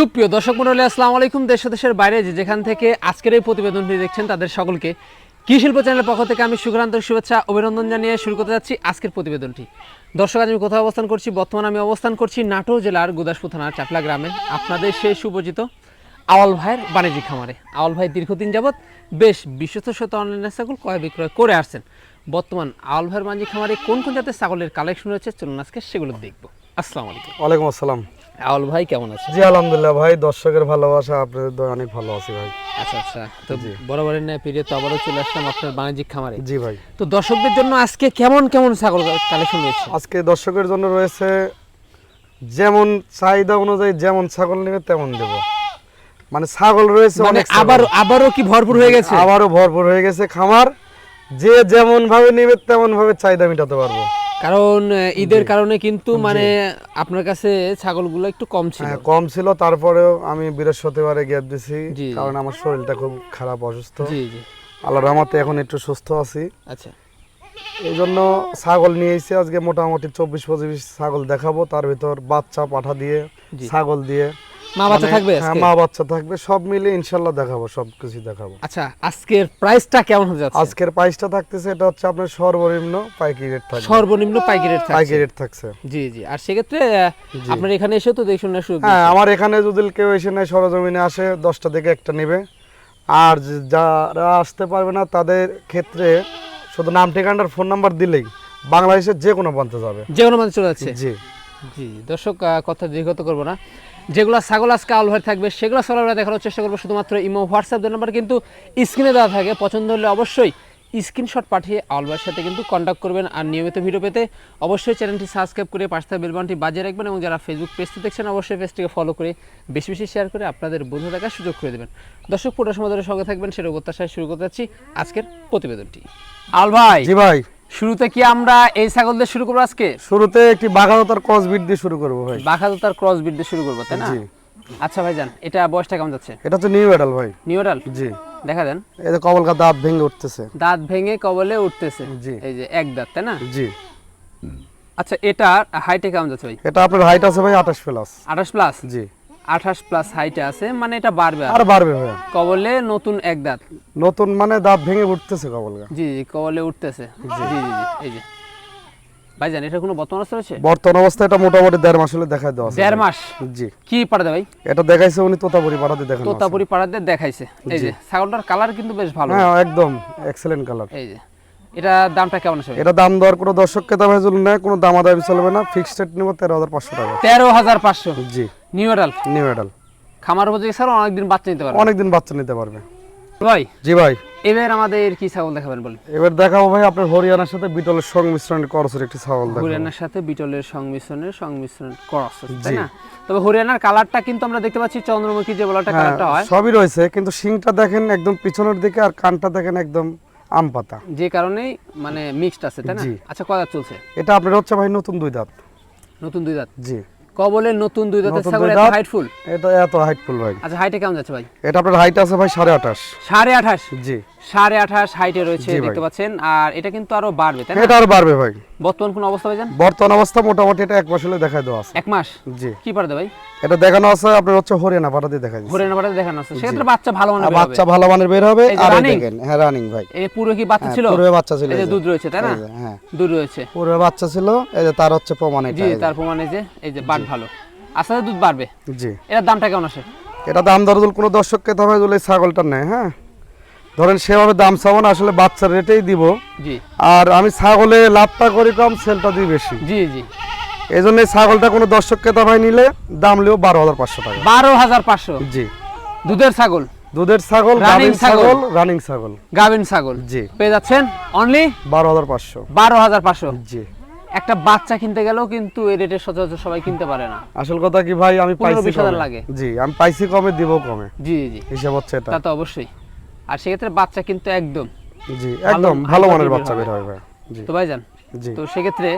সুপ্রিয় দর্শক মন্ডলী আসসালামু আলাইকুম। দেশ দেশের বাইরে যে যেখান থেকে আজকের এই প্রতিবেদনটি দেখছেন, তাদের সকলকে কি শিল্প চ্যানেলের পক্ষ থেকে আমি সুগ্রান্ত শুভেচ্ছা, অভিনন্দন জানিয়ে শুরু করতে যাচ্ছি আজকের প্রতিবেদনটি। দর্শক, আজ আমি কোথাও অবস্থান করছি? বর্তমানে আমি অবস্থান করছি নাটোর জেলার গুদাসপুর থানার চাপলা গ্রামে। আপনাদের সেই সুপরিচিত আওয়াল ভাইয়ের বাণিজ্যিক খামারে। আওয়াল ভাই দীর্ঘদিন যাবৎ বেশ বিশ্বস্ত শত অনলাইন ছাগল ক্রয় বিক্রয় করে আসছেন। বর্তমান আওয়াল ভাইয়ের বাণিজ্যিক খামারে কোন কোন জাতের ছাগলের কালেকশন রয়েছে? চলুন আজকে সেগুলো দেখব। আসসালামু আলাইকুম। ওয়ালাইকুম আসসালাম। আওয়াল ভাই কেমন আছে? জি আলহামদুলিল্লাহ ভাই দর্শকের ভালোবাসা আপনাদের দয় অনেক ভালো আছি ভাই। আচ্ছা আচ্ছা। তো বরাবরের ন্যায় ফিরে তো আবারও চলে আসলাম আপনার বাণিজ্যিক খামারে। জি ভাই। তো দর্শকদের জন্য আজকে কেমন কেমন ছাগল কালেকশন রয়েছে? আজকে দর্শকের জন্য রয়েছে যেমন চাহিদা অনুযায়ী যেমন ছাগল নেবে তেমন দেব। মানে ছাগল রয়েছে মানে অনেক। আবার আবারও কি ভরপুর হয়ে গেছে? আবারও ভরপুর হয়ে গেছে খামার। যে যেমন ভাবে নেবে তেমন ভাবে চাহিদা মেটাতে পারব। কারণ ঈদের কারণে কিন্তু মানে আপনার কাছে ছাগলগুলো একটু কম ছিল। হ্যাঁ কম ছিল তারপরেও আমি বৃহস্পতিবারে গ্যাপ দিছি কারণ আমার শরীরটা খুব খারাপ অসুস্থ। জি জি। আল্লাহর রহমতে এখন একটু সুস্থ আছি। আচ্ছা। এই জন্য ছাগল নিয়ে এসেছি আজকে মোটামুটি চব্বিশ পঁচিশ ছাগল দেখাবো তার ভিতর বাচ্চা পাঠা দিয়ে। ছাগল দিয়ে। মা বাচ্চা মানে- থাকবে হ্যাঁ মা বাচ্চা থাকবে সব মিলে ইনশাল্লাহ দেখাবো সব কিছু দেখাবো। আচ্ছা আজকের প্রাইসটা কেমন যাচ্ছে? আজকের প্রাইসটা থাকতেছে এটা হচ্ছে আপনার সর্বনিম্ন পাইকারি রেট থাকবে। সর্বনিম্ন পাইকারি রেট থাকছে। পাইকারি রেট থাকছে। জি জি আর সেক্ষেত্রে আপনার এখানে এসেও তো দেখুন না সুযোগ হ্যাঁ আমার এখানে যদি কেউ এসে নেয় সরজমিনে আসে দশটা থেকে একটা নেবে। আর যারা আসতে পারবে না তাদের ক্ষেত্রে শুধু নাম ঠিকানার ফোন নাম্বার দিলেই বাংলাদেশের যে কোনো প্রান্তে যাবে। যে কোনো মানুষ চলে যাচ্ছে। জি। জি দর্শক কথা দীর্ঘত করব না। যেগুলো ছাগল আজকে আল ভাই থাকবে সেগুলো আমরা দেখানোর চেষ্টা করব। শুধুমাত্র ইমো হোয়াটসঅ্যাপ নাম্বার কিন্তু স্ক্রিনে দেওয়া থাকে। পছন্দ হলে অবশ্যই স্ক্রিনশট পাঠিয়ে আলবার সাথে কিন্তু কন্ট্যাক্ট করবেন। আর নিয়মিত ভিডিও পেতে অবশ্যই চ্যানেলটি সাবস্ক্রাইব করে পাশে থাকা বেলবানটি বাজিয়ে রাখবেন এবং যারা ফেসবুক পেজটি দেখছেন অবশ্যই পেজটিকে ফলো করে বেশি বেশি শেয়ার করে আপনাদের বন্ধু দেখার সুযোগ করে দেবেন। দর্শক পুরো সময় ধরে সঙ্গে থাকবেন। সেটা প্রত্যাশায় শুরু করতে যাচ্ছি আজকের প্রতিবেদনটি। আল ভাই জি ভাই। শুরুতে কি আমরা এই ছাগল দিয়ে শুরু করব আজকে? শুরুতে একটি বাঘালতার ক্রস বিট দিয়ে শুরু করব ভাই। বাঘাদতার ক্রস বিট দিয়ে শুরু করব তাই না? জি। আচ্ছা ভাইজান এটা বয়সটা কেমন যাচ্ছে? এটা হচ্ছে নিউ এডাল ভাই। নিউরাল জি। দেখা দেন। এই যে কবলকা দাঁত ভেঙে উঠতেছে। দাঁত ভেঙে কবলে উঠতেছে। জি। এই যে এক দাঁত তাই না? জি। আচ্ছা এটা হাইটে কেমন যাচ্ছে ভাই? এটা আপনার হাইট আছে ভাই আঠাশ প্লাস আঠাশ প্লাস জি। আঠাশ প্লাস হাইটে আছে মানে এটা বাড়বে আর। বাড়বে কবলে নতুন এক দাঁত। নতুন মানে দাঁত ভেঙে উঠতেছে কবলকা জি জি কবলে উঠতেছে। জি। জি জি এই যে। ভাইজান এটা কোনো বর্তমান অবস্থা রয়েছে? বর্তমান অবস্থায় এটা মোটামুটি দেড় মাস হলে দেখা দেওয়া আছে দেড় মাস? জি। কি পাঠাতে ভাই? এটা দেখাইছে উনি তোতাপুরি পাড়াতে দেখানো আছে। তোতাপুরি পাড়াতে দেখাইছে। এই যে ছাগলটার কালার কিন্তু বেশ ভালো। হ্যাঁ একদম। এক্সেলেন্ট কালার এই যে। এটা দামটা কেমন ভাই? এটা দাম দেওয়ার কোনো দর্শক ক্রেতা ভাই যদি নেয় কোনো দামাদামি চলবে না। ফিক্সড রেট নিব তেরো হাজার পাঁচশো টাকা। তেরো হাজার পাঁচশো। জি। নিউ এডাল খামার উপযোগী অনেকদিন বাচ্চা নিতে পারবে। অনেকদিন বাচ্চা নিতে পারবে। ভাই জি ভাই। এবার আমাদের কি ছাগল দেখাবেন বলেন? এবার দেখাবো ভাই আপনার হরিয়ানার সাথে বিটলের সংমিশ্রণের করসের একটি ছাগল দেখাবো। হরিয়ানার সাথে বিটলের সংমিশ্রণের সংমিশ্রণ ক্রস তাই না? তবে হরিয়ানার কালারটা কিন্তু আমরা দেখতে পাচ্ছি চন্দ্রমুখী যে বলাটা হ্যাঁ, কালারটা হয়। সবই রয়েছে কিন্তু শিংটা দেখেন একদম পিছনের দিকে আর কানটা দেখেন একদম আম পাতা। যে কারণেই মানে মিক্সড আছে তাই না? আচ্ছা কয় দাঁত চলছে? এটা আপনার হচ্ছে ভাই নতুন দুই দাঁত। নতুন দুই দাঁত? জি। কবলের নতুন দুই দাঁতের নতুন ছাগল দুই এত দাঁত। হাইটফুল এটা এত হাইটফুল ভাই। আচ্ছা হাইটে কেমন যাচ্ছে ভাই? এটা আপনার হাইট আছে ভাই সাড়ে আঠাশ। সাড়ে আঠাশ? জি। সাড়ে আঠাশ হাইটে রয়েছে দেখতে পাচ্ছেন। আর এটা কিন্তু আরও বাড়বে তাই না? এটা আর বাড়বে ভাই। বর্তমান কোন অবস্থা ভাইজান? বর্তমান অবস্থা মোটামুটি এটা এক মাস হলে দেখা দেওয়া আছে। এক মাস? জি। কি ভাই? এটা দেখানো আছে আপনার হচ্ছে হরিয়ানা পাঠাতে দেখা যাচ্ছে হরিয়ানা পাড়াতে দেখানো আছে। সেক্ষেত্রে বাচ্চা ভালো মানে আর বাচ্চা ভালো মানের বের হবে। আর দেখেন হ্যাঁ রানিং ভাই। এই পুরো কি বাচ্চা হ্যাঁ, ছিল? পূর্বে বাচ্চা ছিল এই যে দুধ রয়েছে তাই না? হ্যাঁ। দুধ রয়েছে। পূর্বে বাচ্চা ছিল এই যে তার হচ্ছে প্রমাণ এটা জি। তার প্রমাণে যে এই যে বাট ভালো। আস্তে আস্তে দুধ বাড়বে। জি। দামটা কেমন আসে? এটা দাম দর কোনো দর্শককে তবে ছাগলটা নেয় হ্যাঁ। ধরেন সেভাবে দাম চাবো না আসলে বাচ্চার রেটেই দিব। জি। আর আমি ছাগলে লাভটা করি কম সেলটা দিই বেশি। জি জি। এই জন্য ছাগলটা কোনো দর্শক ক্রেতা ভাই নিলে দাম লিও বারো হাজার পাঁচশো টাকা। বারো হাজার পাঁচশো? জি। দুধের ছাগল? দুধের ছাগল রানিং ছাগল। রানিং ছাগল। গাভিন ছাগল? জি। পেয়ে যাচ্ছেন? অনলি বারো হাজার পাঁচশো। বারো হাজার পাঁচশো? জি। একটা বাচ্চা কিনতে গেলেও কিন্তু এই রেটে সচরাচর সবাই কিনতে পারে না। আসল কথা কি ভাই আমি পাইছি লাগে। জি আমি পাইছি কমে দিব কমে। জি জি। হিসাব হচ্ছে এটা। তা তো অবশ্যই। আর সেক্ষেত্রে বাচ্চা কিন্তু একদম জি একদম ভালো মানের বাচ্চা বের হবে। জি। তো ভাইজান জি। তো সেক্ষেত্রে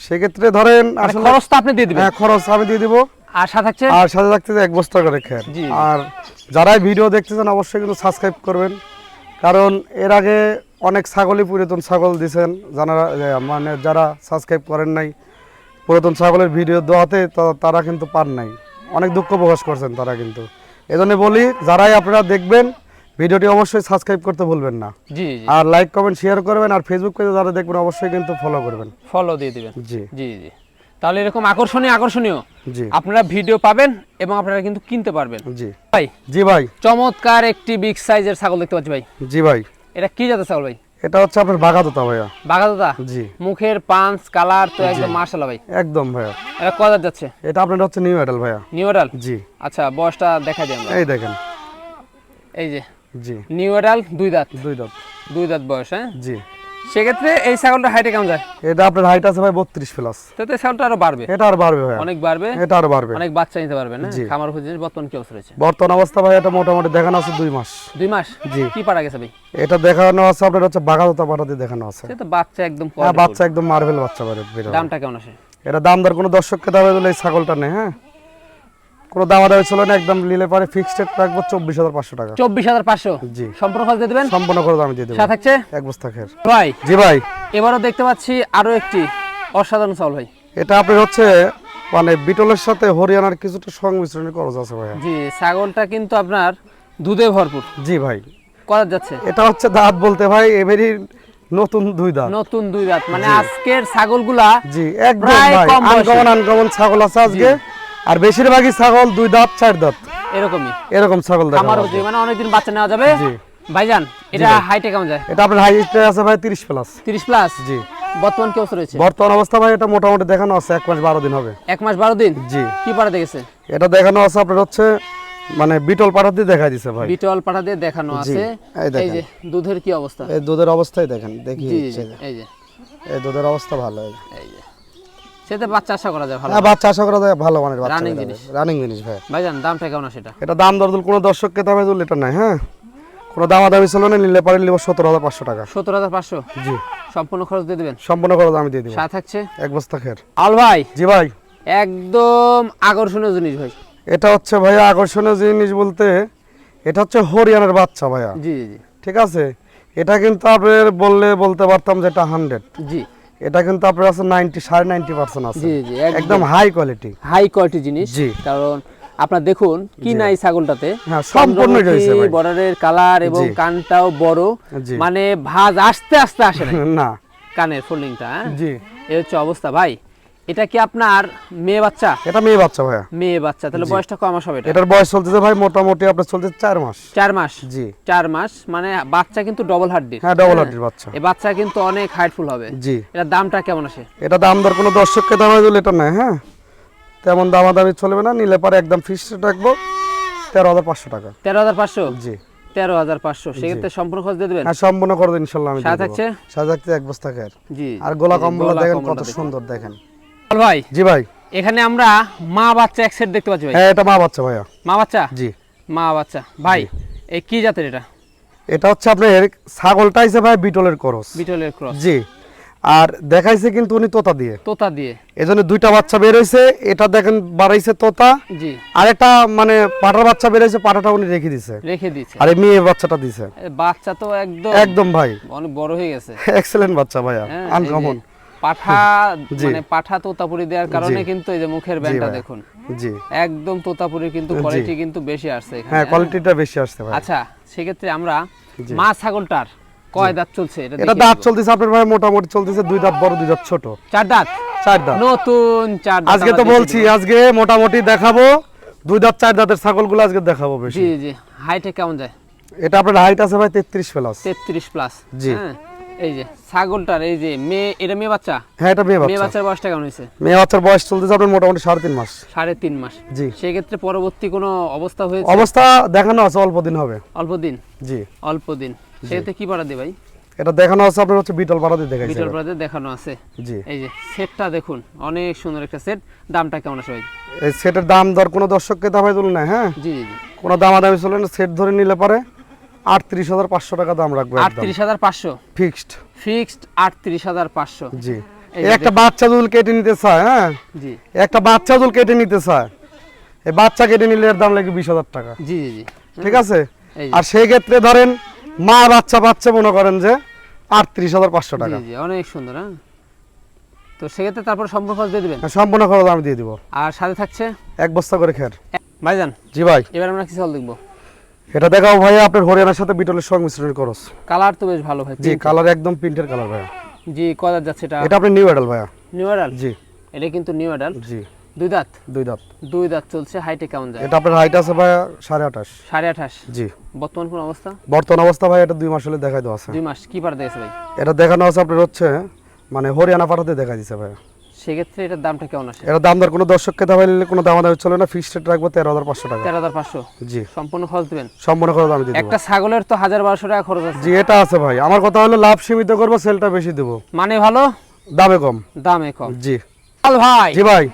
সেক্ষেত্রে ধরেন মানে আসলে খরচ তো আপনি দিয়ে দিবেন। হ্যাঁ খরচ আমি দিয়ে দিব। আর সাথে থাকছে? আর সাথে থাকতে এক বস্তা করে খের। আর যারাই ভিডিও দেখতেছেন অবশ্যই কিন্তু সাবস্ক্রাইব করবেন। কারণ এর আগে অনেক ছাগলই পুরাতন ছাগল দিছেন। যারা মানে যারা সাবস্ক্রাইব করেন নাই পুরাতন ছাগলের ভিডিও দেওয়াতে তারা কিন্তু পান নাই। অনেক দুঃখ প্রকাশ করছেন তারা কিন্তু। এজন্য বলি যারাই আপনারা দেখবেন ভিডিওটি অবশ্যই সাবস্ক্রাইব করতে ভুলবেন না। জি আর লাইক কমেন্ট শেয়ার করবেন আর ফেসবুক পেজে যারা দেখবেন অবশ্যই কিন্তু ফলো করবেন। ফলো দিয়ে দিবেন। জি। জি জি। তাহলে এরকম আকর্ষণীয় আকর্ষণীয়। জি। আপনারা ভিডিও পাবেন এবং আপনারা কিন্তু কিনতে পারবেন। জি। ভাই জি ভাই। চমৎকার একটি বিগ সাইজের ছাগল দেখতে পাচ্ছি ভাই। জি ভাই। এটা কি জাতের ছাগল ভাই? এটা হচ্ছে আপনার বাগাতোতা ভাইয়া। বাগাদাদা জি। মুখের পাঁচ কালার তো একদম মার্শাল্লাহ ভাই। একদম ভাইয়া। এটা কদার যাচ্ছে? এটা আপনার হচ্ছে নিউ এডাল ভাইয়া। নিউ এডাল জি। আচ্ছা বয়সটা দেখা আমরা এই দেখেন। এই যে জি। নিউ দুই দাঁত। দুই দাঁত। দুই দাঁত বয়স হ্যাঁ? জি। সেক্ষেত্রে এই ছাগলটা হাইটে কেমন যায়? এটা আপনার হাইট আছে ভাই বত্রিশ প্লাস তো এই ছাগলটা আরও বাড়বে? এটা আর বাড়বে ভাইয়া। অনেক বাড়বে? এটা আর বাড়বে। অনেক বাচ্চা নিতে পারবে না? খামার খুঁজে বর্তমান কি অবস্থা রয়েছে? বর্তমান অবস্থা ভাই এটা মোটামুটি দেখানো আছে দুই মাস। দুই মাস? জি। কি পারা গেছে ভাই? এটা দেখানো আছে আপনার হচ্ছে বাগাতোতা পাঠাতে দেখানো আছে। তো বাচ্চা একদম হ্যাঁ বাচ্চা একদম মার্বেল বাচ্চা বের। দামটা কেমন আসে? এটা দাম দর কোনো দর্শককে দামে দিলে এই ছাগলটা নেই হ্যাঁ? কোনো দাম দামে ছিল না একদম নিলে পারে ফিক্সড রেট রাখব চব্বিশ হাজার পাঁচশো টাকা। চব্বিশ হাজার পাঁচশো? জি। সম্পূর্ণ খরচ দিয়ে দেবেন? সম্পূর্ণ করে দামে দিয়ে দেবো। সাথে থাকছে? এক বস্তা খের। ভাই। জি ভাই। এবারও দেখতে পাচ্ছি আরও একটি অসাধারণ চাউল ভাই। এটা আপনার হচ্ছে মানে বিটলের সাথে হরিয়ানার কিছুটা সংমিশ্রণের খরচ আছে ভাইয়া। জি ছাগলটা কিন্তু আপনার দুধে ভরপুর। জি ভাই। করা যাচ্ছে। এটা হচ্ছে দাঁত বলতে ভাই এবারই নতুন দুই দাঁত। নতুন দুই দাঁত। মানে আজকের ছাগলগুলা জি একদম ভাই আনকমন আনকমন ছাগল আছে আজকে। আর বেশিরভাগই ছাগল দুই দাঁত চার দাঁত। এরকমই। এরকম ছাগল দেখা আমার যাবে। মানে অনেকদিন বাচ্চা নেওয়া যাবে। জি। ভাইজান এটা হাইটে কেমন যায়? এটা আপনার হাইটে আছে ভাই তিরিশ প্লাস তিরিশ প্লাস জি। বর্তমান কি অবস্থা রয়েছে? বর্তমান অবস্থা ভাই এটা মোটামুটি দেখানো আছে এক মাস বারো দিন হবে। এক মাস বারো দিন? জি। কি পাড়া দেখেছে? এটা দেখানো আছে আপনার হচ্ছে মানে বিটল পাঠাতে দেখা দিছে ভাই। বিটল পাঠা দিয়ে দেখানো আছে। এই যে দুধের কি অবস্থা? এই দুধের অবস্থাই দেখেন দেখি এই যে। এই দুধের অবস্থা ভালো এই সেটা বাচ্চা আশা করা যায় ভালো হ্যাঁ বাচ্চা আশা করা যায় ভালো মানের বাচ্চা বের জিনিস। রানিং জিনিস ভাই। ভাইজান দামটা কেমন আছে এটা? দাম দরদুল কোনো দর্শককে দামে দুল এটা নাই হ্যাঁ? কোনো দামাদামি ছিল না নিলে পারে নিব সতেরো হাজার পাঁচশো টাকা। সত্তর হাজার পাঁচশো? জি। সম্পূর্ণ খরচ দিয়ে দেবেন? সম্পূর্ণ করে আমি দিয়ে দিব। সাথে থাকছে? এক বস্তা খের। আল ভাই। জি ভাই। একদম আকর্ষণীয় জিনিস ভাই। এটা হচ্ছে ভাইয়া আকর্ষণীয় জিনিস বলতে এটা হচ্ছে হরিয়ানার বাচ্চা ভাইয়া। জি জি ঠিক আছে? এটা কিন্তু আপনার বললে বলতে পারতাম যে এটা হান্ড্রেড জি। এটা কিন্তু আপনার আছে নাইনটি সাড়ে নাইনটি পার্সেন্ট আছে। জি জি একদম। হাই কোয়ালিটি হাই কোয়ালিটি জিনিস। জি। কারণ আপনার দেখুন কি নাই ছাগলটাতে? হ্যাঁ, সম্পূর্ণ। বর্ডারের কালার এবং কানটাও বড়। মানে ভাজ আস্তে আস্তে আসে না না। কানের ফোল্ডিংটা হ্যাঁ? জি। এই হচ্ছে অবস্থা। ভাই এটা কি আপনার মেয়ে বাচ্চা? এটা মেয়ে বাচ্চা ভাইয়া। মেয়ে বাচ্চা তাহলে বয়সটা কম হবে এটা। এটার বয়স চলতেছে ভাই মোটামুটি আপনার চলতেছে চার মাস। চার মাস? জি। চার মাস মানে বাচ্চা কিন্তু ডবল হাড্ডি হ্যাঁ ডবল হার্টির বাচ্চা। এই বাচ্চা কিন্তু অনেক হাইটফুল হবে। জি। এটার দামটা কেমন আসে? এটা দাম দর কোনো দর্শককে দামে দিলে এটা নাই হ্যাঁ? তেমন দামাদামি চলবে না নিলে পরে একদম ফিক্সড রাখব তেরো হাজার পাঁচশো টাকা। তেরো হাজার পাঁচশো? জি। তেরো হাজার পাঁচশো সেক্ষেত্রে সম্পূর্ণ খরচ দিয়ে দেবেন? হ্যাঁ সম্পূর্ণ করে দিন ইনশাল্লাহ আমি সাথে থাকছে? সাথে থাকছে এক বস্তা খের। জি। আর গোলা কম্বলা দেখেন কত সুন্দর দেখেন। ভাই জি ভাই। এখানে আমরা মা বাচ্চা এক সেট দেখতে পাচ্ছি ভাই। হ্যাঁ এটা মা বাচ্চা ভাইয়া। মা বাচ্চা? জি। মা বাচ্চা। ভাই এই কি জাতের এটা? এটা হচ্ছে আপনার ছাগলটা হিসেবে ভাই বিটলের করস। বিটলের ক্রস। জি। আর দেখাইছে কিন্তু উনি তোতা দিয়ে। তোতা দিয়ে। এজন্য দুইটা বাচ্চা বের হয়েছে এটা দেখেন বাড়াইছে তোতা। জি। আর একটা মানে পাটার বাচ্চা বের হয়েছে পাটাটা উনি রেখে দিছে। রেখে দিচ্ছে আর মেয়ে বাচ্চাটা দিছে। বাচ্চা তো একদম একদম ভাই। অনেক বড় হয়ে গেছে। এক্সেলেন্ট বাচ্চা ভাইয়া। হ্যাঁ, আনকমন পাঠা মানে পাঠা তোতাপুরি দেওয়ার কারণে কিন্তু এই যে মুখের ব্যান্ডটা দেখুন। জি। একদম তোতাপুরির কিন্তু কোয়ালিটি কিন্তু বেশি আসছে এখানে হ্যাঁ কোয়ালিটিটা বেশি আসছে ভাই। আচ্ছা সেক্ষেত্রে আমরা মা ছাগলটার কয় দাঁত চলছে এটা এটা দাঁত চলতেছে আপনার ভাই মোটামুটি চলতেছে দুই দাঁত বড় দুই দাঁত ছোট। চার দাঁত? চার দাঁত। নতুন চার দাঁত আজকে তো বলছি আজকে মোটামুটি দেখাবো দুই দাঁত চার দাঁতের ছাগলগুলো আজকে দেখাবো বেশি। জি জি। হাইটে কেমন যায়? এটা আপনার হাইট আছে ভাই তেত্রিশ প্লাস তেত্রিশ প্লাস জি। হ্যাঁ। এই যে ছাগলটার এই যে মেয়ে এটা মেয়ে বাচ্চা? হ্যাঁ এটা মেয়ে মেয়ে বাচ্চার বয়সটা কেমন হয়েছে? মেয়ে বাচ্চার বয়স চলতেছে আপনার মোটামুটি সাড়ে তিন মাস। সাড়ে তিন মাস। জি। সেক্ষেত্রে পরবর্তী কোনো অবস্থা হয়েছে? অবস্থা দেখানো আছে অল্প দিন হবে। অল্প দিন? জি। অল্প দিন। কি ভাই? এটা দেখানো আছে আপনার হচ্ছে বিটল পাড়াতে দেখাইছে বিটল ব্রাদের দেখানো আছে? জি। এই যে সেটটা দেখুন অনেক সুন্দর একটা সেট। দামটা কেমন আছে ভাই? এই সেটের দাম দর কোনো দর্শককে দামাই তুলুন না হ্যাঁ? জি জি জি। কোনো দামাদামি চলে না সেট ধরে নিলে পারে। আটত্রিশ হাজার পাঁচশো টাকা দাম রাখব আটত্রিশ হাজার পাঁচশো? ফিক্সড ফিক্সড আটত্রিশ হাজার পাঁচশো। জি। এই এই যে একটা বাচ্চা দুল কেটে নিতে চায় হ্যাঁ? জি। একটা বাচ্চা দুল কেটে নিতে চায়। এই বাচ্চা কেটে নিলে এর দাম লাগবে বিশ হাজার টাকা। জি জি জি। ঠিক আছে? আর সেই ক্ষেত্রে ধরেন মা বাচ্চা বাচ্চা মনে করেন যে আটত্রিশ হাজার পাঁচশো টাকা। জি অনেক সুন্দর হ্যাঁ? তো সেক্ষেত্রে তারপর সম্পর্ক দিয়ে দিবেন? হ্যাঁ, সম্পূর্ণ খরচ আমি দিয়ে দিব। আর সাথে থাকছে? এক বস্তা করে খের। ভাইজান জি ভাই। এবার আমরা কি চাল দেখব। এটা দেখাও ভাই আপনার হরিয়ানার সাথে বিটলের সংমিশ্রণ করস কালার তো বেশ ভালো ভাই জি কালার একদম প্রিন্টের কালার ভাইয়া। জি কদার যাচ্ছে এটা? এটা আপনি নিউ এডাল ভাইয়া। নিউ অ্যাডাল জি। এটা কিন্তু নিউ অ্যাডাল জি। দুই দাঁত? দুই দাঁত। দুই দাঁত চলছে হাইটে কেমন যায়? এটা আপনার হাইট আছে ভাইয়া সাড়ে আঠাশ। সাড়ে আঠাশ? জি। বর্তমান কোন অবস্থা? বর্তমান অবস্থা ভাই এটা দুই মাস হলে দেখাই দেওয়া আছে। দুই মাস কি পার দিয়েছে ভাই? এটা দেখানো আছে আপনার হচ্ছে মানে হরিয়ানা পাঠাতে দেখা দিছে ভাইয়া। সেক্ষেত্রে এটার দামটা কেমন আসে? এটা দাম দর কোনো দর্শককে দাম নিলে কোনো দাম দামি চলে না ফিক্সড রেট রাখব তেরো হাজার পাঁচশো টাকা। তেরো হাজার পাঁচশো? জি। সম্পূর্ণ খরচ দিবেন? সম্পূর্ণ খরচ আমি একটা ছাগলের তো হাজার বারোশো টাকা খরচ আছে। জি এটা আছে ভাই। আমার কথা হলো লাভ সীমিত করব সেলটা বেশি দেবো। মানে ভালো? দামে কম। দামে কম। জি। ভাই! জি ভাই।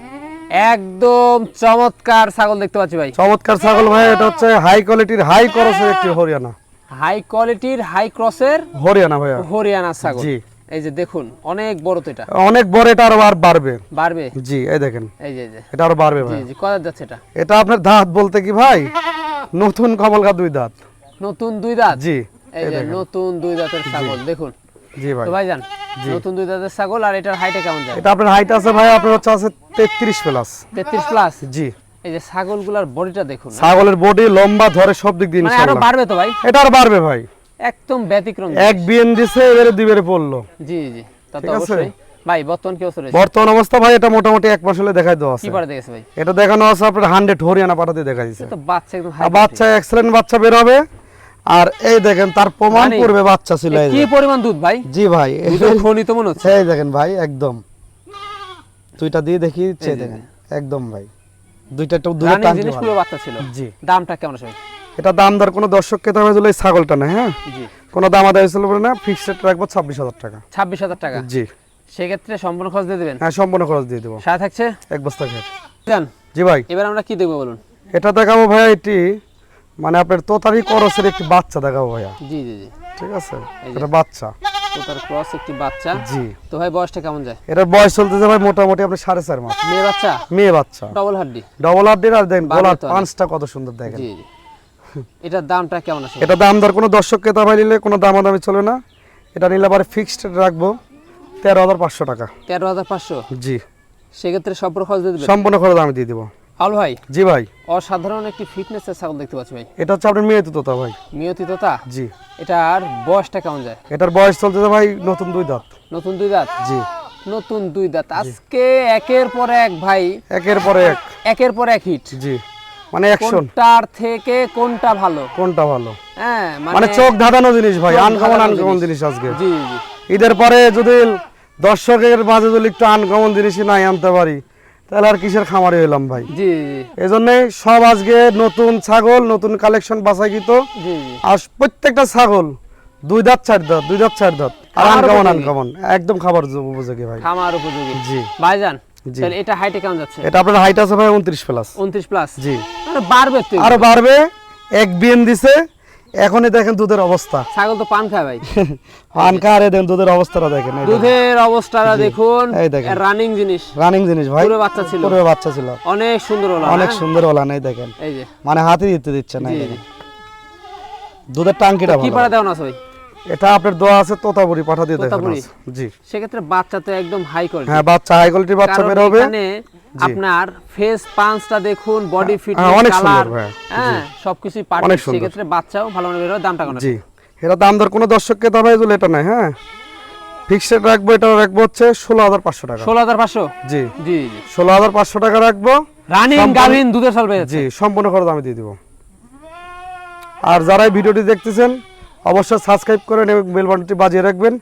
একদম চমৎকার ছাগল দেখতে পাচ্ছি ভাই। চমৎকার ছাগল ভাই এটা হচ্ছে হাই কোয়ালিটির হাই খরচের একটি হরিয়ানা। হাই কোয়ালিটির হাই ক্রসের হরিয়ানা ভাইয়া। হরিয়ানা ছাগল। জি। এই যে দেখুন অনেক বড় তো এটা। অনেক বড় এটা আরও আর বাড়বে। বাড়বে? জি এই দেখেন। এই যে এটা আরও বাড়বে জি ভাই। জি কত যাচ্ছে এটা? এটা আপনার দাঁত বলতে কি ভাই? নতুন কমলকা দুই দাঁত। নতুন দুই দাঁত? জি এই যে নতুন দুই দাঁতের ছাগল দেখুন। জি ভাই। তো ভাইজান নতুন দুই দাঁতের ছাগল আর এটার হাইটে কেমন যায় এটা আপনার হাইট আছে ভাই আপনার হচ্ছে আছে তেত্রিশ প্লাস তেত্রিশ প্লাস জি। এই যে ছাগলগুলার বডিটা দেখুন। ছাগলের বডি লম্বা ধরে সব দিক দিয়ে মানে আরও বাড়বে তো ভাই? এটা আর বাড়বে ভাই। একদম ব্যতিক্রম এক বিএন দিছে এবারে দুই বেড়ে পড়ল। জি জি তা তো অবশ্যই। ভাই বর্তমান কি অবস্থা বর্তমান অবস্থা ভাই এটা মোটামুটি এক মাস হলে দেখাই দেওয়া আছে। কি পারে দেখেছে ভাই? এটা দেখানো আছে আপনার হান্ড্রেড হরিয়ানা পাঠাতে দেখা দিচ্ছে তো বাচ্চা একদম আর বাচ্চা এক্সেলেন্ট বাচ্চা বের হবে। আর এই দেখেন তার প্রমাণ মানে- পূর্বে বাচ্চা ছিল এই কি পরিমাণ দুধ ভাই? জি ভাই। দুধের খনি তো মনে হচ্ছে। এই দেখেন ভাই একদম। দুইটা দিয়ে দেখি দেখেন। একদম ভাই। দুইটা একটু দুধের রানিং টাঙ্কি জিনিস পুরো বাচ্চা ছিল। জি। দামটা কেমন আছে ভাই? এটা দাম দর কোনো দর্শককে দামে দিলে এই ছাগলটা না হ্যাঁ? কোনো দাম আদায় ছিল বলে না ফিক্সড রেট রাখব ছাব্বিশ হাজার টাকা। ছাব্বিশ হাজার টাকা? জি। সেক্ষেত্রে সম্পূর্ণ খরচ দিয়ে দেবেন? হ্যাঁ সম্পূর্ণ খরচ দিয়ে দেবো। সাথে থাকছে? এক বস্তা খেয়ে জান জি ভাই। এবার আমরা কি দেখব বলুন? এটা দেখাবো ভাইয়া এটি মানে আপনার তোতারি করসের একটি বাচ্চা দেখাবো ভাইয়া। জি জি জি। ঠিক আছে? এটা বাচ্চা। তো তার ক্রস একটি বাচ্চা। জি। তো ভাই বয়সটা কেমন যায়? এটার বয়স চলতেছে ভাই মোটামুটি আপনার সাড়ে চার মাস। মেয়ে বাচ্চা? মেয়ে বাচ্চা। ডবল হাড্ডি। ডবল আর আর দেখেন গলার পাঁচটা কত সুন্দর দেখেন। জি জি। এটার দামটা কেমন আছে? এটা দাম দর কোনো দর্শককে দামাই নিলে কোনো দামাদামি চলে না। এটা নিলে আবার ফিক্সড রাখব তেরো হাজার পাঁচশো টাকা। তেরো হাজার পাঁচশো? জি। সেক্ষেত্রে সম্পূর্ণ খরচ দিয়ে দেবেন? সম্পূর্ণ খরচ আমি দিয়ে দিব। আল ভাই? জি ভাই। অসাধারণ একটি ফিটনেসের ছাগল দেখতে পাচ্ছি ভাই। এটা হচ্ছে আপনার মেয়ে তোতা ভাই। নিয়তিততা জি। এটার বয়সটা কেমন যায়? এটার বয়স চলতেছে ভাই নতুন দুই দাঁত। নতুন দুই দাঁত? জি। নতুন দুই দাঁত। আজকে একের পর এক ভাই। একের পরে এক। একের পর এক হিট জি। মানে অ্যাকশন কোনটার থেকে কোনটা ভালো? কোনটা ভালো? হ্যাঁ মানে চোখ ধাঁধানো জিনিস ভাই আনকমন আনকমন জিনিস। আজকে। জি জি। ঈদের পরে যদি দর্শকের মাঝে যদি একটু আনকমন জিনিসই নাই আনতে পারি তাহলে আর কিসের খামারি হইলাম ভাই? জি জি। সব আজকে নতুন ছাগল নতুন কালেকশন বাছাইকৃত। জি আর প্রত্যেকটা ছাগল দুই দাঁত চার দাঁত দুই দাঁত চার দাঁত। আর আনকমন আনকমন একদম খাবার উপযোগী ভাই। খামার উপযোগী। জি। ভাইজান এটা হাইটে কেমন যাচ্ছে? এটা আপনার হাইট আছে ভাই উনত্রিশ প্লাস উনত্রিশ প্লাস জি। মানে বাড়বে আরও বাড়বে এক বিএন দিছে এখনই দেখেন দুধের অবস্থা। ছাগল তো পান খায় ভাই। আনকা আরে দেখেন দুধের অবস্থাটা দেখেন দুধের অবস্থাটা দেখুন এই দেখেন। রানিং জিনিস। রানিং জিনিস ভাই। পুরো বাচ্চা ছিল। পুরো বাচ্চা ছিল। অনেক সুন্দর হলো অনেক হ্যাঁ? সুন্দর ওলা নাই দেখেন। এই যে। মানে হাতে দিতে দিচ্ছে না। দুধের টাঙ্কিটা কি পাড়া দেওয়া আছে ভাই? এটা আপনার দোয়া আছে তোতাপুরি পাঠা দিয়ে দেখানো। জি। সেক্ষেত্রে বাচ্চা তো একদম হাই কোয়ালিটি হ্যাঁ বাচ্চা হাই কোয়ালিটির বাচ্চা বের হবে এখানে আপনার ফেস পাঁচটা দেখুন বডি ফিট হ্যাঁ, অনেক সুন্দর হ্যাঁ সবকিছুই পারফেক্ট সেক্ষেত্রে বাচ্চাও ভালো মনে বের হবে দামটা জি। এটা দাম দর কোনো দর্শককে দাবাই দিলে এটা নাই হ্যাঁ। ফিক্সড রাখব এটা রাখব হচ্ছে ষোলো হাজার পাঁচশো টাকা। ষোলো হাজার পাঁচশো? জি। জি। ষোলো হাজার পাঁচশো টাকা রাখব। রানিং গাভিন দুধের সাল জি সম্পূর্ণ খরচ আমি দিয়ে দিব। আর যারা এই ভিডিওটি দেখতেছেন অবশ্যই সাবস্ক্রাইব করেন এবং বেল বাটনটি বাজিয়ে রাখবেন।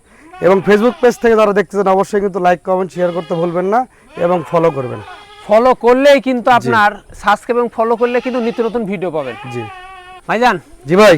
এবং ফেসবুক পেজ থেকে যারা দেখতেছেন অবশ্যই কিন্তু লাইক কমেন্ট শেয়ার করতে ভুলবেন না এবং ফলো করবেন। ফলো করলেই কিন্তু আপনার সাবস্ক্রাইব এবং ফলো করলে কিন্তু নিত্য নতুন ভিডিও পাবেন। জি। ভাইজান? জি ভাই।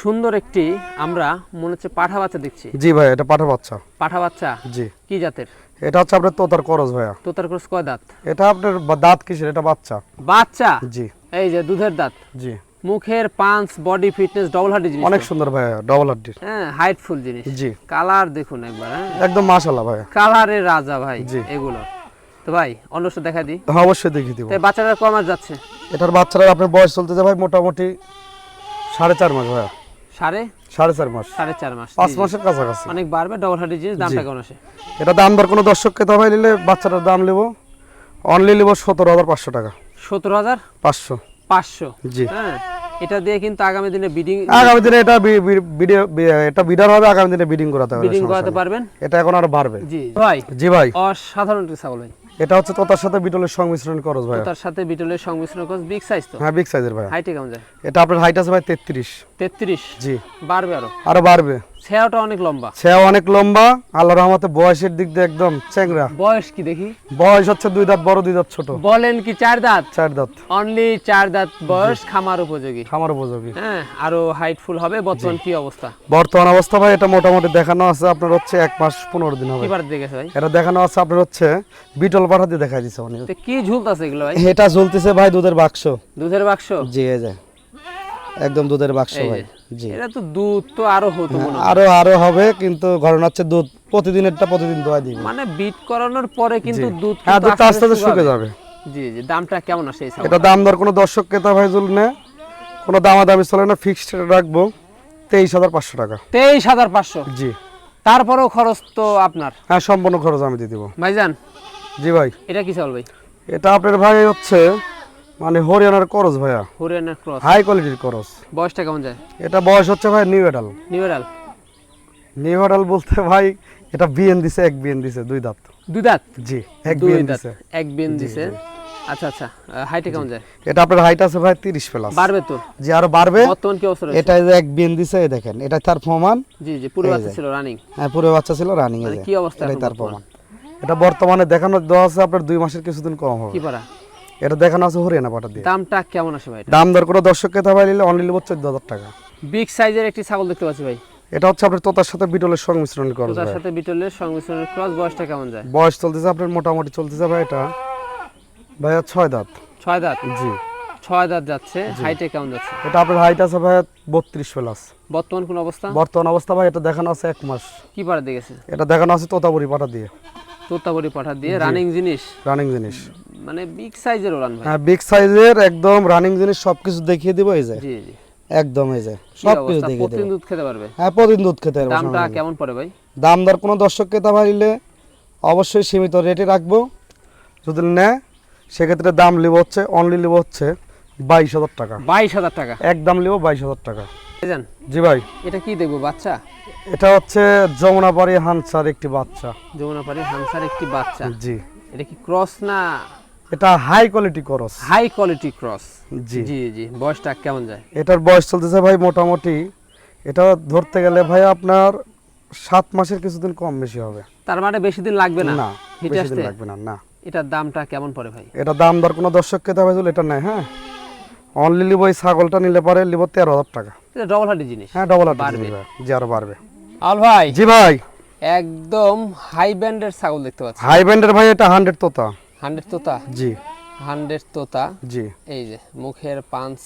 সুন্দর একটি আমরা মনে হচ্ছে পাঠা বাচ্চা দেখছি। জি ভাই এটা পাঠা বাচ্চা। পাঠা বাচ্চা? জি। কি জাতের? এটা হচ্ছে আপনার তোতার করজ ভাইয়া। তোতার ক্রস কয় দাঁত? এটা আপনার দাঁত কিসের? এটা বাচ্চা। বাচ্চা? জি। এই যে দুধের দাঁত। জি। মুখের পাঁচ বডি ফিটনেস ডবল হার্ডি জিনিস অনেক সুন্দর ভাইয়া ডবল হাড্ডির হ্যাঁ হাইটফুল জিনিস। জি। কালার দেখুন একবার হ্যাঁ। একদম মাশাল্লাহ ভাইয়া। কালারের রাজা ভাই জি। এগুলো। তো ভাই অন্যটা দেখা দিই? হ্যাঁ অবশ্যই দেখিয়ে দিব। তো বাচ্চাটা কয় মাস যাচ্ছে? এটার বাচ্চারা আপনার বয়স চলতেছে ভাই মোটামুটি সাড়ে চার মাস ভাইয়া। সাড়ে? সাড়ে চার মাস। সাড়ে চার মাস পাঁচ। মাসের কাছাকাছি। অনেক বাড়বে ডবল হার্ডি জিনিস দামটা কেমন আসে? এটা দাম দর কোনো দর্শককে দাবাই নিলে বাচ্চাটার দাম নেব। অনলি নেব সতেরো হাজার পাঁচশো টাকা। সতেরো হাজার পাঁচশো। পাঁচশো জি। হ্যাঁ। এটা দিয়ে কিন্তু আগামী দিনে বিডিং আগামী দিনে এটা এটা বিডার হবে আগামী দিনে বিডিং করাতে হবে বিডিং করাতে পারবেন? এটা এখন আরও বাড়বে। জি। ভাই জি ভাই। অসাধারণ একটা ছাগল ভাই। এটা হচ্ছে তোতার সাথে বিটলের সংমিশ্রণ করস ভাই। তার সাথে বিটলের সংমিশ্রণ করছে বিগ সাইজ তো। হ্যাঁ বিগ সাইজের ভাই। হাইট কেমন যায়? এটা আপনার হাইট আছে ভাই তেত্রিশ। তেত্রিশ। জি। বাড়বে আরও? আরও বাড়বে। ছেয়াটা অনেক লম্বা। সেও অনেক লম্বা আল্লাহ রহমতে বয়সের দিক দিয়ে একদম চ্যাংরা। বয়স কি দেখি? বয়স হচ্ছে দুই দাঁত বড় দুই দাঁত ছোট। বলেন কি চার দাঁত? চার দাঁত। অনলি চার দাঁত বয়স খামার উপযোগী। খামার উপযোগী। হ্যাঁ আরও হাইটফুল হবে বর্তমান কি অবস্থা? বর্তমান অবস্থা ভাই এটা মোটামুটি দেখানো আছে আপনার হচ্ছে এক মাস পনেরো দিন হবে। কি দেখেছে ভাই? এটা দেখানো আছে আপনার হচ্ছে বিটল পাঠা দিয়ে দেখাই দিচ্ছে তো কি ঝুলতাছে এগুলো ভাই? এটা ঝুলতেছে ভাই দুধের বাক্স। দুধের বাক্স? জি এই যে। একদম দুধের বাক্স ভাই। জি। এটা তো দুধ তো আরও হতো মনে হয়। আরও আরও হবে কিন্তু ঘটনা হচ্ছে দুধ। প্রতিদিনেরটা প্রতিদিন দোয়া দিবে। মানে বিট করানোর পরে কিন্তু দুধ হ্যাঁ দুধটা আস্তে আস্তে শুকে যাবে জি জি দামটা কেমন আসে এই এটা দাম দর কোনো দর্শক ক্রেতা ভাই না। কোনো দামাদামি চলে না ফিক্সড রাখব। তেইশ হাজার পাঁচশো টাকা। তেইশ হাজার পাঁচশো? জি। তারপরেও খরচ তো আপনার? হ্যাঁ সম্পূর্ণ খরচ আমি দিয়ে দিব। ভাইজান? জি ভাই। এটা কি ছাগল ভাই? এটা আপনার ভাই হচ্ছে মানে হরিয়ানার করস ভাইয়া। হরিয়ানার ক্রস। হাই কোয়ালিটির করস। বয়সটা কেমন যায়? এটা বয়স হচ্ছে ভাই নিউ এডাল নিউরাল নিউ এডাল বলতে ভাই এটা বিএন দিছে এক বিএন দিছে দুই দাঁত। দুই দাঁত? জি এক বিএন দিছে। এক বিন দিছে। আচ্ছা আচ্ছা হাইটে কেমন যায়? এটা আপনার হাইট আছে ভাই তিরিশ প্লাস বাড়বে তো? জি আরও বাড়বে। বর্তমান কি অবস্থা? এটা যে এক বিএন দিছে এই দেখেন এটা তার প্রমাণ। জি জি পুরো বাচ্চা ছিল রানিং হ্যাঁ পুরো বাচ্চা ছিল রানিং এ মানে কি অবস্থা এখন তার প্রমাণ। এটা বর্তমানে দেখানো দেওয়া আছে আপনার দুই মাসের কিছুদিন কম হবে। কি পারা এটা দেখানো আছে হরিয়ানা পাটা দিয়ে। দামটা কেমন আসে ভাই দাম দর করে দর্শককে থাবাই নিলে অনলি চোদ্দ হাজার টাকা। বিগ সাইজের একটি ছাগল দেখতে পাচ্ছি ভাই। এটা হচ্ছে আপনার তোতার সাথে বিটলের সংমিশ্রণ তো করবে তার সাথে বিটলের সংমিশ্রণের ক্রস বয়সটা কেমন যায়? বয়স চলতেছে আপনার মোটামুটি চলতেছে ভাই এটা। ভাইয়া ছয় দাঁত। ছয় দাঁত? জি। ছয় দাঁত যাচ্ছে। হাইটে কেমন যাচ্ছে? এটা আপনার হাইট আছে ভাইয়া বত্রিশ প্লাস বর্তমান কোন অবস্থা? বর্তমান অবস্থা ভাই এটা দেখানো আছে এক মাস। কি পারা দেখেছে এটা দেখানো আছে তোতাবুরি পাটা দিয়ে। তোতাবড়ি পাঠা দিয়ে। রানিং জিনিস? রানিং জিনিস। মানে বিগ সাইজের ওরান ভাই। হ্যাঁ বিগ সাইজের একদম রানিং জিনিস সবকিছু দেখিয়ে দিব এই যে। জি জি। একদম এই যে। সবকিছু দেখিয়ে প্রতিদিন দুধ খেতে পারবে? হ্যাঁ প্রতিদিন দুধ খেতে পারব দামটা কেমন পড়ে ভাই? দাম দর কোনো দর্শক ক্রেতা পারিলে অবশ্যই সীমিত রেটে রাখব। যদি নেয় সেক্ষেত্রে দাম লিব হচ্ছে অনলি লিব হচ্ছে বাইশ হাজার টাকা। বাইশ হাজার টাকা? একদম লিব বাইশ হাজার টাকা। জি ভাই। এটা কি দেখব বাচ্চা? এটা হচ্ছে যমুনাপাড়ি হানসার একটি বাচ্চা। যমুনাপাড়ি হামসার একটি বাচ্চা। জি। এটা কি ক্রস না এটা high quality cross high quality cross জি। জি জি। বয়সটা কেমন যায়? এটার বয়স চলতেছে ভাই মোটামুটি এটা ধরতে গেলে ভাই আপনার সাত মাসের কিছুদিন কম বেশি হবে। তার মানে বেশি দিন লাগবে না? না বেশি দিন লাগবে না না। এটার দামটা কেমন পড়ে ভাই? এটা দাম দর কোনো দর্শক খেতে হবে এটা নেয় হ্যাঁ? অনলি লিব এই ছাগলটা নিলে পরে লিব তেরো হাজার টাকা। এটা ডবল হার্ডি জিনিস। হ্যাঁ ডবল আট বাড়বে। জি আরও বাড়বে। আল ভাই। জি ভাই। একদম হাই ব্যান্ডের ছাগল দেখতে পাচ্ছি। হাই ব্যান্ডের ভাই এটা হান্ড্রেড তোতা। হান্ড্রেড তোতা? জি। হান্ড্রেড তোতা? জি। এই যে মুখের পাঁচ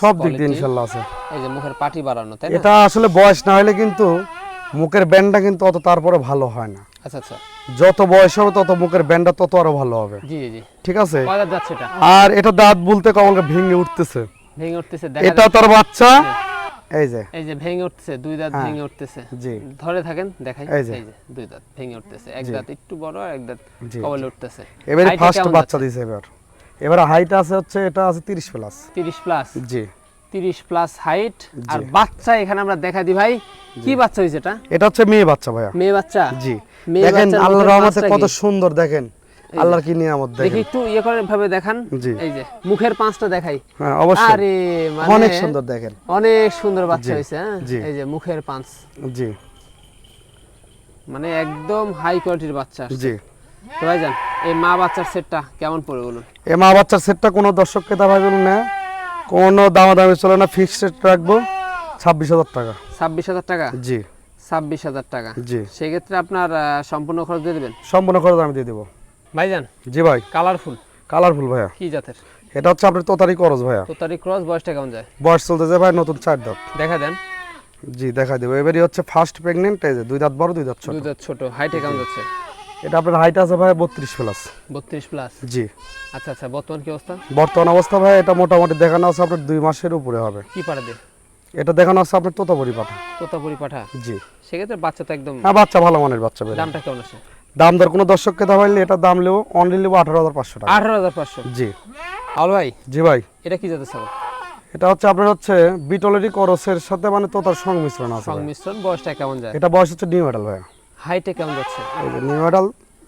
সব দিক দিয়ে ইনশাল্লাহ আছে। এই যে মুখের পাটি বাড়ানো তাই এটা আসলে বয়স না হলে কিন্তু মুখের ব্যান্ডটা কিন্তু অত তারপরে ভালো হয় না। আচ্ছা আচ্ছা। যত বয়স হবে তত মুখের ব্যান্ডটা তত আরও ভালো হবে। জি জি ঠিক আছে? আর এটা দাঁত বলতে কমলকে ভেঙে উঠতেছে। ভেঙে উঠতেছে এটা। তার বাচ্চা। এই যে। এই যে ভেঙে উঠতেছে দুই দাঁত হ্যাঁ। ভেঙে উঠতেছে। জি। ধরে থাকেন দেখাই। এই যে। দুই দাঁত ভেঙে উঠতেছে। এক দাঁত একটু বড় আর এক দাঁত কবলে উঠতেছে। এবারে ফার্স্ট বাচ্চা? দিছে এবার। এবার হাইট আছে হচ্ছে এটা আছে তিরিশ প্লাস 30 প্লাস জি। 30 প্লাস হাইট আর বাচ্চা এখানে আমরা দেখা দিই ভাই। কি বাচ্চা হয়েছে এটা? এটা হচ্ছে মেয়ে বাচ্চা ভাইয়া। মেয়ে বাচ্চা। জি। দেখেন আল্লাহর রহমতে কত সুন্দর দেখেন। আল্লাহর কি নিয়ামত দেখেন? দেখি একটু ইয়ে করে ভাবে দেখান। এই যে মুখের পাঁচটা দেখাই। হ্যাঁ অবশ্যই। আরে মানে অনেক সুন্দর দেখেন। অনেক সুন্দর বাচ্চা জি, হয়েছে হ্যাঁ? এই যে মুখের পাঁচ। জি। মানে একদম হাই কোয়ালিটির বাচ্চা। জি। তো ভাইজান এই মা বাচ্চার সেটটা কেমন পড়ে বলুন? এ মা বাচ্চার সেটটা কোনো দর্শক ক্রেতা ভাই বলুন না কোনো দামাদামি চলে না ফিক্সড রেট রাখব ছাব্বিশ হাজার টাকা। ছাব্বিশ হাজার টাকা? জি। ছাব্বিশ হাজার টাকা। জি। সেক্ষেত্রে আপনার সম্পূর্ণ খরচ দিয়ে দেবেন? সম্পূর্ণ খরচ আমি দিয়ে দেবো। ভাইজান জি ভাই। কালারফুল। কালারফুল ভাইয়া। কি জাতের? এটা হচ্ছে আপনার তোতারি করজ ভাইয়া। তোতারি ক্রস বয়সটা কেমন যায়? বয়স চলতেছে ভাই নতুন চার দাঁত। দেখা দেন। জি দেখা দেবো। এবারই হচ্ছে ফার্স্ট প্রেগনেন্ট এই যে দুই দাঁত বড় দুই দাঁত ছোট। দুই দাঁত ছোট। হাইটে কেমন যাচ্ছে? এটা আপনার হাইট আছে ভাই বত্রিশ প্লাস বত্রিশ প্লাস জি। আচ্ছা আচ্ছা বর্তমান কি অবস্থা? বর্তমান অবস্থা ভাই এটা মোটামুটি দেখানো আছে আপনার দুই মাসের উপরে হবে। কি দে এটা দেখানো আছে আপনার তোতাপুরি পাঠা। তোতাপুরি পাঠা? জি। সেক্ষেত্রে বাচ্চা তো একদম হ্যাঁ বাচ্চা ভালো মানের বাচ্চা দামটা কেমন আছে? দাম দর কোনো দর্শককে দাম হইলে এটা দাম নেব অনলি নেব আঠারো হাজার পাঁচশো টাকা। আঠারো হাজার পাঁচশো? জি। আল ভাই? জি ভাই। এটা কি জাতের ছাগল? এটা হচ্ছে আপনার হচ্ছে বিটলেরি করসের সাথে মানে তোতার সংমিশ্রণ আছে সংমিশ্রণ বয়সটা কেমন যায়? এটা বয়স হচ্ছে নিউ মেডাল ভাই হাইটে কেমন যাচ্ছে? এই যে নিউ মেডাল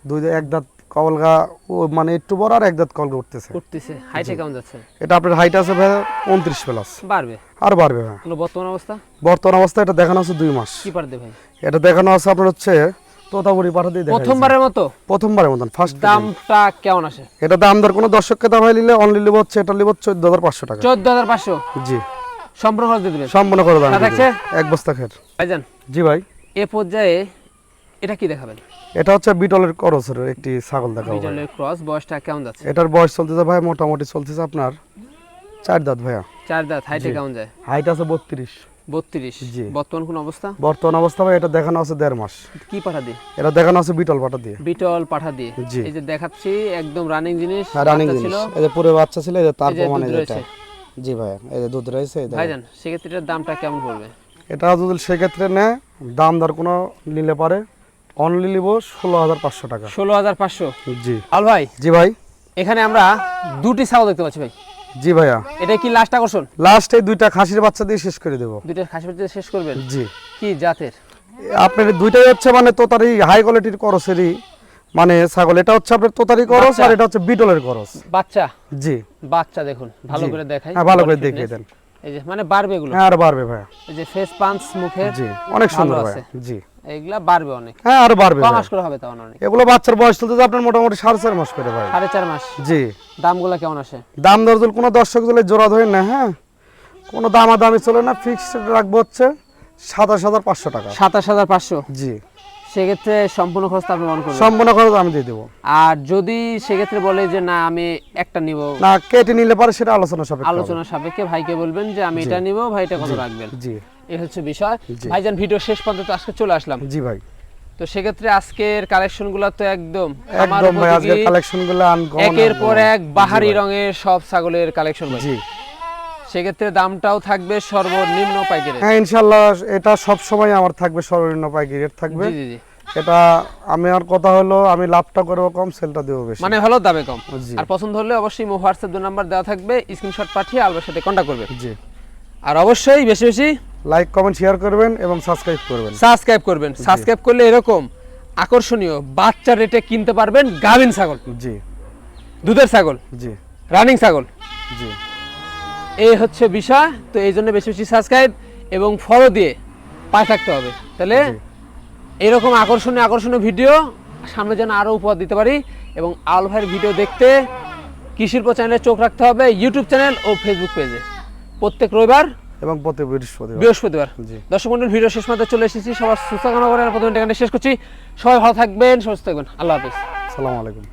দুই এক দাঁত কবলগা ও মানে একটু বড় আর এক দাঁত কলগা উঠতেছে। উঠতেছে। হাইটে কেমন যাচ্ছে? এটা আপনার হাইট আছে ভাই উনত্রিশ প্লাস বাড়বে? আর বাড়বে ভাই বর্তমান অবস্থা? বর্তমান অবস্থা এটা দেখানো আছে দুই মাস। কি পার দে ভাই? এটা দেখানো আছে আপনার হচ্ছে তোতাপুরি পাঠা দিয়ে। প্রথমবারের মতো? প্রথমবারের মতন ফার্স্ট দামটা কেমন আসে? এটা দাম দর কোনো দর্শককে দাম হয় নিলে অনলি লিব হচ্ছে এটা লিব চোদ্দ হাজার পাঁচশো টাকা। চোদ্দ হাজার পাঁচশো? জি। সম্পূর্ণ খরচ দিয়ে দেবেন? সম্পূর্ণ থাকছে? এক বস্তা খের। ভাইজান জি ভাই। এ পর্যায়ে এটা কি দেখাবেন? এটা হচ্ছে বিটলের করসের একটি ছাগল দেখাবো ভাই। বিজলের ক্রস বয়সটা কেমন যাচ্ছে? এটার বয়স চলতেছে ভাই মোটামুটি চলতেছে আপনার চার দাঁত ভাইয়া। চার দাঁত হাইটে কেমন যায়? হাইট আছে বত্রিশ। বত্রিশ। জি। বর্তমান কোন অবস্থা? বর্তমান অবস্থা ভাই এটা দেখানো আছে দেড় মাস। কি পাঠা দিয়ে? এটা দেখানো আছে বিটল পাটা দিয়ে। বিটল পাঠা দিয়ে। জি। এই যে দেখাচ্ছি একদম রানিং জিনিস হ্যাঁ রানিং জিনিস। এই যে পুরো বাচ্চা ছিল এই যে তার এই যে প্রমাণে দুধ যেটা রয়েছে। জি ভাইয়া এই যে দুধ রয়েছে ভাইজান সেক্ষেত্রে এটার দামটা কেমন পড়বে? এটা যদি সেক্ষেত্রে নেয় দাম দর কোনো নিলে পারে। অনলি নিব ষোলো হাজার পাঁচশো টাকা। ষোলো হাজার পাঁচশো। জি। আল ভাই জি ভাই। এখানে আমরা দুটি ছাগল দেখতে পাচ্ছি ভাই। জি ভাইয়া। এটা কি লাস্ট আকর্ষণ? লাস্টে দুইটা খাসির বাচ্চা দিয়ে শেষ করে দেবো। দুইটা খাসি বাচ্চা শেষ করবেন? জি। কি জাতের? আপনার দুইটাই হচ্ছে মানে তোতারি হাই কোয়ালিটির করসেরই মানে ছাগল। এটা হচ্ছে আপনার তোতারি করস আর এটা হচ্ছে বিটলের করস। বাচ্চা? জি। বাচ্চা দেখুন ভালো করে দেখাই। হ্যাঁ ভালো করে দেখিয়ে। দেন। এই যে মানে বাড়বে এগুলো? হ্যাঁ আর বাড়বে ভাইয়া। এই যে ফেস পাঞ্চ মুখের জি অনেক সুন্দর ভাইয়া। আছে। জি। এগুলা বাড়বে অনেক। হ্যাঁ আর বাড়বে মাস করে হবে তখন অনেক। এগুলো বাচ্চার বয়স চলতে আপনার মোটামুটি সাড়ে চার মাস করে ভাই। সাড়ে চার মাস। জি। দামগুলা কেমন আসে? দাম দর যদি কোনো দর্শক যদি জোড়া ধরে না হ্যাঁ? কোনো দামাদামি চলে না ফিক্সড রাখব হচ্ছে সাতাশ হাজার পাঁচশো টাকা। সাতাশ হাজার পাঁচশো? জি। সেক্ষেত্রে সম্পূর্ণ খরচটা আপনি বহন করবেন? সম্পূর্ণ খরচ আমি দিয়ে দেবো। আর যদি সেক্ষেত্রে বলে যে না আমি একটা নিব। না কেটে নিলে পারে সেটা আলোচনা সাপেক্ষে আলোচনা সাপেক্ষে ভাইকে বলবেন যে আমি এটা নিব ভাই এটা কত রাখবেন? জি। এই হচ্ছে বিষয়। ভাইজান ভিডিও শেষ পর্যন্ত আজকে চলে আসলাম। জি ভাই। তো সেক্ষেত্রে আজকের কালেকশনগুলো তো একদম আমার একদম ভাই আজকের উপযোগী, কালেকশনগুলো আনকমন একের পর এক বাহারি রঙের সব ছাগলের কালেকশন ভাই। জি। সেক্ষেত্রে দামটাও থাকবে সর্বনিম্ন পাইকারি হ্যাঁ ইনশাল্লাহ এটা সব সময় আমার থাকবে সর্বনিম্ন পাইকারি রেট থাকবে। জি জি এটা আমি আর কথা হলো আমি লাভটা করব কম সেলটা দেবো বেশি। মানে হলো দামে কম। আর পছন্দ হলে অবশ্যই মো হোয়াটসঅ্যাপ দু নাম্বার দেওয়া থাকবে স্ক্রিনশট পাঠিয়ে আলবার সাথে কন্ট্যাক্ট করবে জি। আর অবশ্যই বেশি বেশি লাইক কমেন্ট শেয়ার করবেন এবং সাবস্ক্রাইব করবেন। সাবস্ক্রাইব করবেন। সাবস্ক্রাইব করলে এরকম আকর্ষণীয় বাচ্চা রেটে কিনতে পারবেন গাভিন ছাগল। জি। দুধের ছাগল। জি। রানিং ছাগল। জি। এই হচ্ছে বিষয় তো এই জন্য বেশি বেশি সাবস্ক্রাইব এবং ফলো দিয়ে পায়ে থাকতে হবে। তাহলে এরকম আকর্ষণীয় আকর্ষণীয় ভিডিও সামনে যেন আরও উপহার দিতে পারি এবং আল ভাইয়ের ভিডিও দেখতে কৃষিল্প চ্যানেলে চোখ রাখতে হবে ইউটিউব চ্যানেল ও ফেসবুক পেজে প্রত্যেক রবিবার এবং প্রতি বৃহস্পতিবার। বৃহস্পতিবার। দর্শক মন্ডল ভিডিও শেষ মাত্র চলে এসেছি। সবার সুস্থ কামনা করে প্রথমে এখানে শেষ করছি। সবাই ভালো থাকবেন সুস্থ থাকবেন। আল্লাহ হাফিজ। সালাম আলাইকুম।